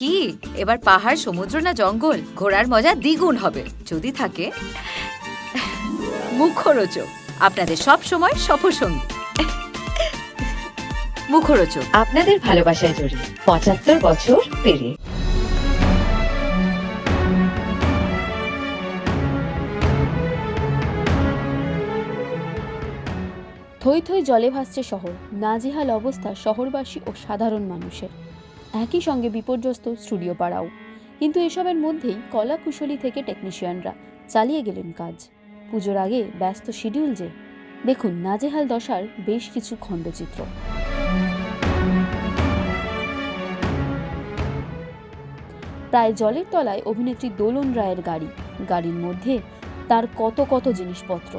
কি? এবার পাহাড় সমুদ্র না জঙ্গল? ঘোরার মজা দ্বিগুণ হবে। যদি থাকে মুখরোচক। আপনাদের সব সময় সফরসঙ্গী। মুখরোচক। আপনাদের ভালোবাসায় জড়িয়ে পঁচাত্তর বছর পেরিয়ে। থই থই জলে ভাসছে শহর। নাজেহাল অবস্থা শহরবাসী ও সাধারণ মানুষের। একই সঙ্গে বিপর্যস্ত স্টুডিও পাড়াও। কিন্তু এসবের মধ্যেই কলা কুশলী থেকে টেকনিশিয়ানরা চালিয়ে গেলেন কাজ। পুজোর আগে ব্যস্ত শিডিউল যে, দেখুন নাজেহাল দশার বেশ কিছু খণ্ডচিত্র। প্রায় জলের তলায় অভিনেত্রী দোলন রায়ের গাড়ি। গাড়ির মধ্যে তার কত কত জিনিসপত্র।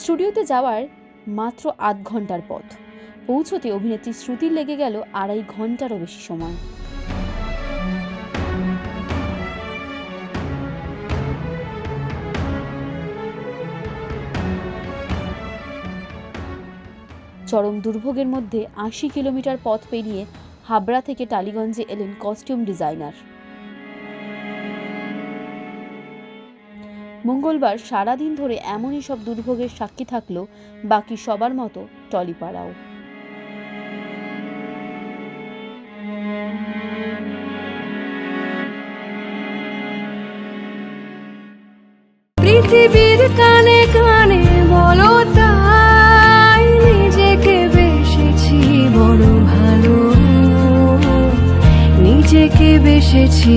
স্টুডিওতে যাওয়ার মাত্র আধ ঘণ্টার পথ। পৌঁছতে অভিনেত্রী শ্রুতির লেগে গেল আড়াই ঘন্টারও বেশি সময়। চরম দুর্ভোগের মধ্যে আশি কিলোমিটার পথ পেরিয়ে হাবড়া থেকে টালিগঞ্জে এলেন কস্টিউম ডিজাইনার মঙ্গলবার সারাদিন ধরে এমনই সব দুর্ভোগের সাক্ষী থাকল বাকি সবার মতো টলিপাড়াও। পৃথিবীর কানে কানে বলো তাই নিজেকে বেসেছি বড় ভালো। নিজেকে বেসেছি